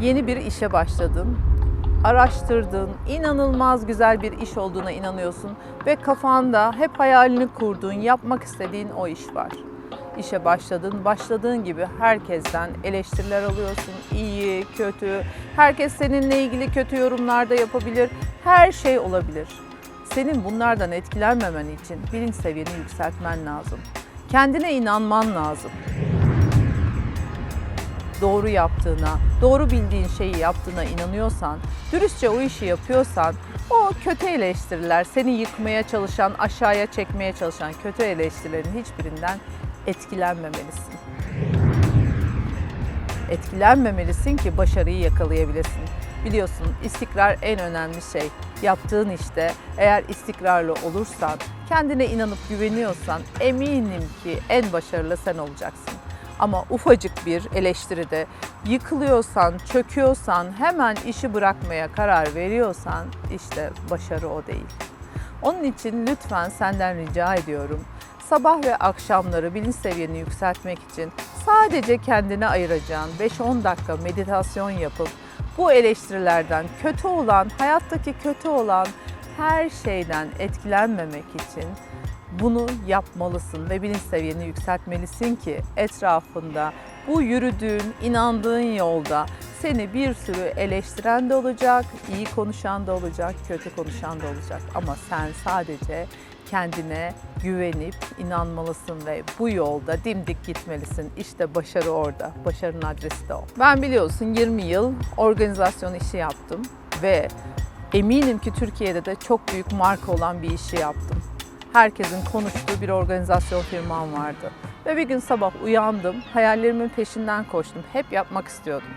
Yeni bir işe başladın. Araştırdın, inanılmaz güzel bir iş olduğuna inanıyorsun ve kafanda hep hayalini kurduğun, yapmak istediğin o iş var. İşe başladın, başladığın gibi herkesten eleştiriler alıyorsun. İyi, kötü, herkes seninle ilgili kötü yorumlar da yapabilir. Her şey olabilir. Senin bunlardan etkilenmemen için bilinç seviyeni yükseltmen lazım. Kendine inanman lazım doğru yaptığına, doğru bildiğin şeyi yaptığına inanıyorsan, dürüstçe o işi yapıyorsan, o kötü eleştiriler, seni yıkmaya çalışan, aşağıya çekmeye çalışan kötü eleştirilerin hiçbirinden etkilenmemelisin. Etkilenmemelisin ki başarıyı yakalayabilirsin. Biliyorsun istikrar en önemli şey. Yaptığın işte eğer istikrarlı olursan, kendine inanıp güveniyorsan eminim ki en başarılı sen olacaksın. Ama ufacık bir eleştiride yıkılıyorsan, çöküyorsan, hemen işi bırakmaya karar veriyorsan işte başarı o değil. Onun için lütfen senden rica ediyorum. Sabah ve akşamları bilinç seviyeni yükseltmek için sadece kendine ayıracağın 5-10 dakika meditasyon yapıp bu eleştirilerden kötü olan, hayattaki kötü olan her şeyden etkilenmemek için bunu yapmalısın ve bilinç seviyeni yükseltmelisin ki etrafında bu yürüdüğün, inandığın yolda seni bir sürü eleştiren de olacak, iyi konuşan da olacak, kötü konuşan da olacak. Ama sen sadece kendine güvenip inanmalısın ve bu yolda dimdik gitmelisin. İşte başarı orada. Başarının adresi de o. Ben biliyorsun 20 yıl organizasyon işi yaptım ve eminim ki Türkiye'de de çok büyük marka olan bir işi yaptım herkesin konuştuğu bir organizasyon firmam vardı. Ve bir gün sabah uyandım, hayallerimin peşinden koştum. Hep yapmak istiyordum.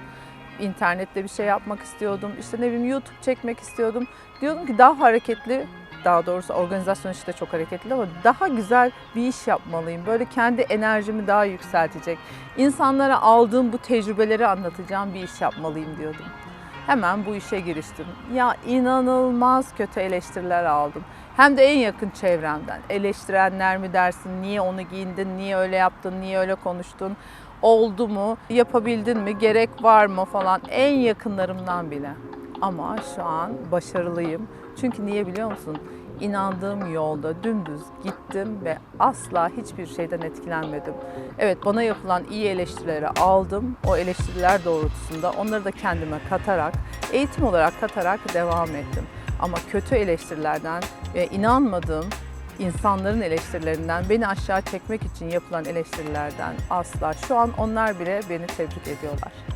İnternette bir şey yapmak istiyordum. İşte ne bileyim YouTube çekmek istiyordum. Diyordum ki daha hareketli, daha doğrusu organizasyon işte çok hareketli ama daha güzel bir iş yapmalıyım. Böyle kendi enerjimi daha yükseltecek. İnsanlara aldığım bu tecrübeleri anlatacağım bir iş yapmalıyım diyordum. Hemen bu işe giriştim. Ya inanılmaz kötü eleştiriler aldım. Hem de en yakın çevremden. Eleştirenler mi dersin, niye onu giyindin, niye öyle yaptın, niye öyle konuştun, oldu mu, yapabildin mi, gerek var mı falan en yakınlarımdan bile. Ama şu an başarılıyım. Çünkü niye biliyor musun? İnandığım yolda dümdüz gittim ve asla hiçbir şeyden etkilenmedim. Evet bana yapılan iyi eleştirileri aldım. O eleştiriler doğrultusunda onları da kendime katarak, eğitim olarak katarak devam ettim. Ama kötü eleştirilerden ve inanmadığım insanların eleştirilerinden, beni aşağı çekmek için yapılan eleştirilerden asla. Şu an onlar bile beni tebrik ediyorlar.